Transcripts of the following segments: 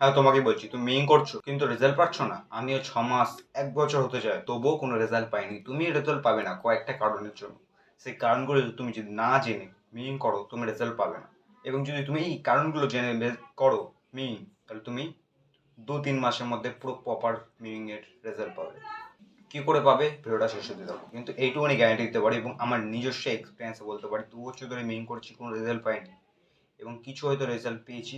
হ্যাঁ তোমাকে বলছি, তুমি মেইন করছ, কিন্তু রেজাল্ট পাচ্ছ না। আমিও ছ মাস, এক বছর হতে যায়, তবুও কোনো রেজাল্ট পাইনি। তুমি রেজাল্ট পাবে না, কয়েকটা কারণের জন্য। সেই কারণগুলো তুমি যদি না জেনে মেইন করো, তুমি রেজাল্ট পাবে না। এবং যদি তুমি এই কারণগুলো জেনে করো মেইন তাহলে তুমি দু তিন মাসের মধ্যে পুরো প্রপার মিনিংয়ের রেজাল্ট পাবে। কি করে পাবে? ভিডিওটা শেষ হতে থাকো কিন্তু এইটুকুনি গ্যারান্টি দিতে পারি এবং আমার নিজস্ব এক্সপিরিয়েন্সে বলতে পারি, দু বছর ধরে মেইন করছি, কোনো রেজাল্ট পাইনি। এবং কিছু হয়তো রেজাল্ট পেয়েছি।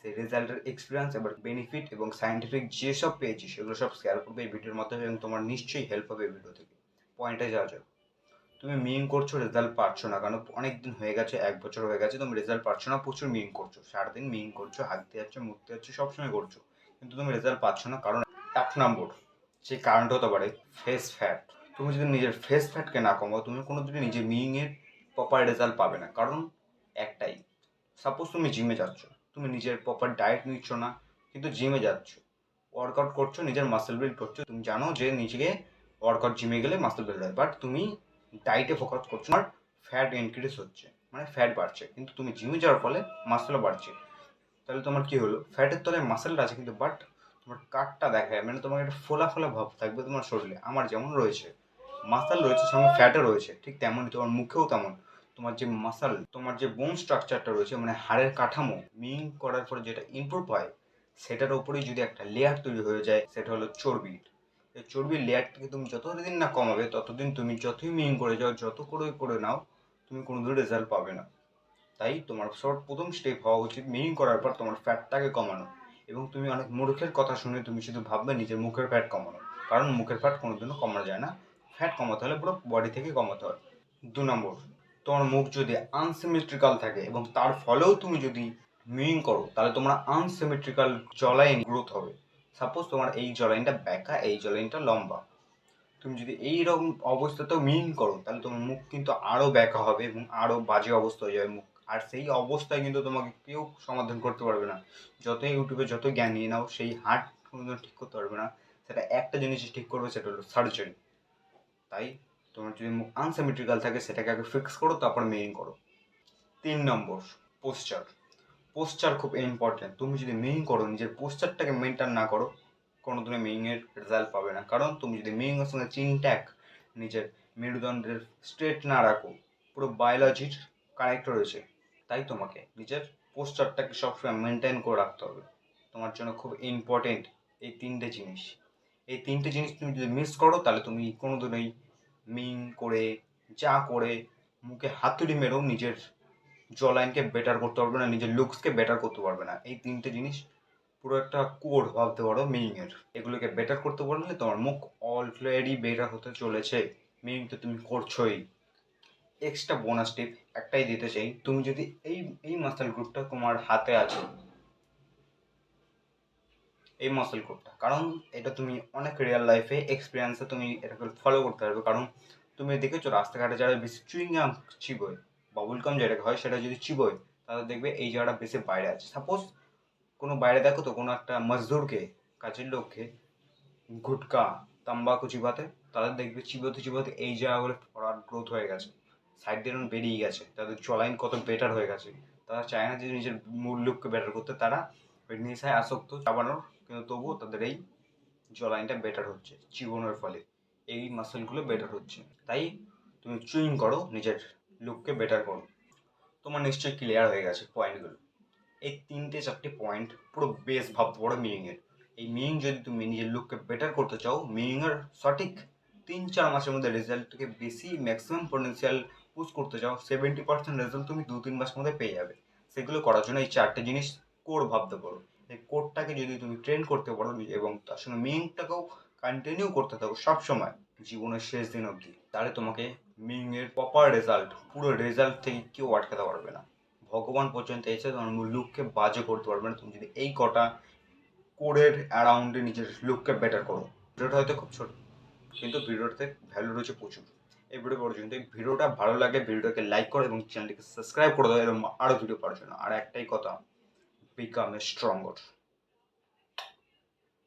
সেই রেজাল্টের এক্সপিরিয়েন্স এবার বেনিফিট এবং সাইন্টিফিক যেসব পেয়েছি, সেগুলো সব শেয়ার করবে এই ভিডিওর মাধ্যমে এবং তোমার নিশ্চয়ই হেল্প হবে এই ভিডিও থেকে। পয়েন্টে যাওয়া যাক। তুমি মিন করছ রেজাল্ট পাচ্ছ না কারণ অনেক দিন হয়ে গেছে, এক বছর হয়ে গেছে, তুমি রেজাল্ট পাচ্ছ না, প্রচুর মিন করছ। সারাদিন মিন করছ হাঁটতে যাচ্ছ মুখতে যাচ্ছ, সবসময় করছ। কিন্তু তুমি রেজাল্ট পাচ্ছ না, কারণ এক নম্বর সেই কারণটা হতে পারে ফেস ফ্যাট তুমি যদি নিজের ফেস ফ্যাটকে না কমাও, তুমি কোনো দিনই নিজের মিইংয়ের প্রপার রেজাল্ট পাবে না। কারণ একটাই সাপোজ তুমি জিমে যাচ্ছ তুমি নিজের প্রপার ডায়েট নিচ্ছ না, কিন্তু জিমে যাচ্ছ। ওয়ার্কআউট করছ, নিজের মাসেল বিল্ড করছ। তুমি জানো যে নিজেকে ওয়ার্কআউট জিমে গেলে মাসেল বিল্ড হয় বাট তুমি ডায়েটে ফোকাস করছ আর ফ্যাট ইনক্রিজ হচ্ছে মানে ফ্যাট বাড়ছে, কিন্তু তুমি জিমে যাওয়ার ফলে মাসেলও বাড়ছে। তাহলে তোমার কি হলো? ফ্যাটের তলায় মাসেলটা আছে কিন্তু বাট তোমার কাঠটা দেখায় মানে তোমার একটা ফোলা ফোলা ভাব থাকবে তোমার শরীরে। আমার যেমন রয়েছে মাসাল রয়েছে, সঙ্গে ফ্যাটও রয়েছে, ঠিক তেমনই তোমার মুখেও তেমন। তোমার যে মাসাল তোমার যে বোন স্ট্রাকচারটা রয়েছে মানে হাড়ের কাঠামো মিং করার পরে যেটা ইমপ্রুভ হয়, সেটার উপরেই যদি একটা লেয়ার তৈরি হয়ে যায়, সেটা হলো চর্বি। এই চর্বির লেয়ারটাকে তুমি যতদিন না কমাবে, ততদিন তুমি যতই মিং করে যাও, যত করে করে নাও, তুমি কোনোদিন রেজাল্ট পাবে না। তাই তোমার সব প্রথম স্টেপ হওয়া উচিত মিং করার পর তোমার ফ্যাটটাকে কমানো এবং তুমি অনেক মূর্খের কথা শুনে তুমি শুধু ভাববে নিজের মুখের ফ্যাট কমানো। কারণ মুখের ফ্যাট কোনোদিনও কমানো যায় না। ফ্যাট কমাতে হলে পুরো বডি থেকে কমাতে হয়। দু নম্বর তোমার মুখ যদি আনসিমেট্রিক্যাল থাকে এবং তার ফলেও তুমি যদি মিং করো, তাহলে তোমার আনসিমেট্রিক্যাল জলাইন গ্রোথ হবে। সাপোজ তোমার এই জলাইনটা ব্যাকা এই জলাইনটা লম্বা। তুমি যদি এই রকম অবস্থাতেও মিং করো, তাহলে তোমার মুখ কিন্তু আরও ব্যাকা হবে এবং আরও বাজে অবস্থা হয়ে যাবে মুখ। আর সেই অবস্থায় কিন্তু তোমাকে কেউ সমাধান করতে পারবে না। যত ইউটিউবে যত জ্ঞান নিয়ে নাও, সেই হার্ট কোনোদিন ঠিক করতে পারবে না। সেটা একটা জিনিস ঠিক করবে, সেটা হলো সার্জারি তাই তোমার যদি মুখ আনসিমেট্রিক্যাল থাকে, সেটাকে আগে ফিক্স করো, তারপর মেইন করো। তিন নম্বর পোস্চার পোস্চার খুব ইম্পর্টেন্ট তুমি যদি মেইন করো, নিজের পোস্চারটাকে মেনটেন না করো কোনো দিনে মেইংয়ের রেজাল্ট পাবে না। কারণ তুমি যদি মেইংয়ের সঙ্গে চিনট্যাক নিজের মেরুদণ্ডের স্ট্রেট না রাখো, পুরো বায়োলজির কানেক্ট রয়েছে। তাই তোমাকে নিজের পোস্টারটাকে সবসময় মেনটেন করে রাখতে হবে। তোমার জন্য খুব ইম্পর্টেন্ট এই তিনটে জিনিস। এই তিনটে জিনিস তুমি যদি মিস করো, তাহলে তুমি কোনো কোনোদিনই মিং করে, যা করে মুখে হাতুড়ি মেরেও নিজের জলাইনকে বেটার করতে পারবে না, নিজের লুকসকে বেটার করতে পারবে না। এই তিনটে জিনিস পুরো একটা কোড ভাবতে পারো মিইংয়ের। এগুলোকে বেটার করতে পারলে তোমার মুখ অলরেডি বেটার হতে চলেছে। মিইং তো তুমি করছোই। এক্সট্রা বোনাস টিপ একটাই দিতে চাই, তুমি যদি এই এই মাসেল গ্রুপটা তোমার হাতে আছে এই মাসেল কোডটা কারণ এটা তুমি অনেক রিয়েল লাইফে এক্সপিরিয়েন্সে তুমি এটাকে ফলো করতে পারবে। কারণ তুমি দেখেছ রাস্তাঘাটে যারা বেশি চুইংগাম চিবোয় বাবুল কাম যেটাকে হয়, সেটা যদি চিবোয় তাহলে দেখবে এই জায়গাটা বেশি বাইরে আছে। সাপোজ কোনো বাইরে দেখো তো, কোনো একটা মজদুরকে কাজের লোককে গুটকা, তাম্বাকু চিবাতে তাদের দেখবে চিবোতে চিবোতে এই জায়গাগুলো ফরার গ্রোথ হয়ে গেছে। সাইড দিয়ে বেরিয়ে গেছে, তাদের চলাইন কত বেটার হয়ে গেছে। তারা চায় না যে নিজের মূল লুককে বেটার করতে, তারা ওই নেশায় আসক্ত, চাবানোর কিন্তু তবুও তাদের এই জলাইনটা বেটার হচ্ছে, চিবনের ফলে। এই মাসেলগুলো বেটার হচ্ছে। তাই তুমি চুইং করো, নিজের লুককে বেটার করো। তোমার নিশ্চয়ই ক্লিয়ার হয়ে গেছে পয়েন্টগুলো এই তিনটে চারটে পয়েন্ট পুরো বেস ভাবতে পারো মিইংয়ের এই মিইং যদি তুমি নিজের লুককে বেটার করতে চাও মিইংয়ের সঠিক তিন চার মাসের মধ্যে রেজাল্টকে বেশি ম্যাক্সিমাম পটেন্সিয়াল পুশ করতে চাও সেভেন্টি পার্সেন্ট রেজাল্ট তুমি দু তিন মাসের মধ্যে পেয়ে যাবে। সেগুলো করার জন্য এই চারটে জিনিস কোর ভাবতে পারো। এই কোডটাকে যদি তুমি ট্রেন করতে পারো এবং তার সঙ্গে মিইংটাকেও কন্টিনিউ করতে থাকো সবসময়, জীবনের শেষ দিন অবধি, তাহলে তোমাকে মিইংয়ের প্রপার রেজাল্ট পুরো রেজাল্ট থেকে কেউ আটকাতে পারবে না। ভগবান পর্যন্ত এসে তোমার লুককে বাজে করতে পারবে না। তুমি যদি এই কটা কোডের অ্যারাউন্ডে নিজের লুককে বেটার করো। ভিডিওটা হয়তো খুব ছোট, কিন্তু ভিডিওটাতে ভ্যালু রয়েছে প্রচুর। এই ভিডিও পর্যন্ত, এই ভিডিওটা ভালো লাগে, ভিডিওটাকে লাইক করো এবং চ্যানেলটিকে সাবস্ক্রাইব করে দাও, এরকম আরও ভিডিও পাওয়ার জন্য। আর একটাই কথা become stronger